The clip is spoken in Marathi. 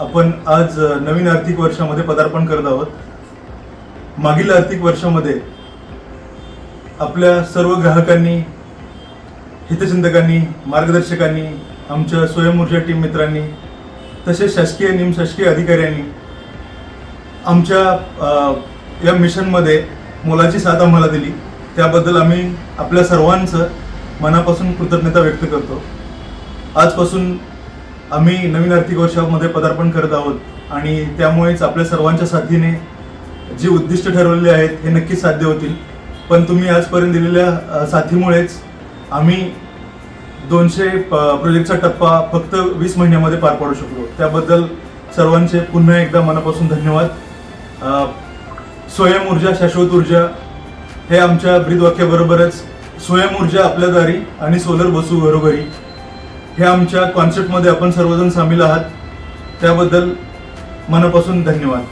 आपण आज नवीन आर्थिक वर्षामध्ये पदार्पण करत आहोत. मागील आर्थिक वर्षामध्ये आपल्या सर्व ग्राहकांनी हितचिंतकांनी मार्गदर्शकांनी आमच्या स्वयंऊर्जा टीम मित्रांनी तसेच शासकीय निमशासकीय अधिकाऱ्यांनी आमच्या या मिशनमध्ये मोलाची साथ आम्हाला दिली. त्याबद्दल आम्ही आपल्या सर्वांचं मनापासून कृतज्ञता व्यक्त करतो. आजपासून आम्ही नवीन आर्थिक वर्षामध्ये पदार्पण करत आहोत आणि त्यामुळेच आपल्या सर्वांच्या साथीने जी उद्दिष्ट ठरवलेली आहेत हे नक्कीच साध्य होतील. पण तुम्ही आजपर्यंत दिलेल्या साथीमुळेच आम्ही दोनशे प्रोजेक्टचा टप्पा फक्त वीस महिन्यामध्ये पार पाडू शकलो. त्याबद्दल सर्वांचे पुन्हा एकदा मनापासून धन्यवाद. स्वयं ऊर्जा शाश्वत ऊर्जा हे आमच्या ब्रीदवाक्याबरोबरच स्वयं ऊर्जा आपल्या दारी आणि सोलर बसू घरोघरी हे आमच्या कॉन्सेप्टमध्ये आपण सर्वजण सामील आहात. त्याबद्दल मनापासून धन्यवाद.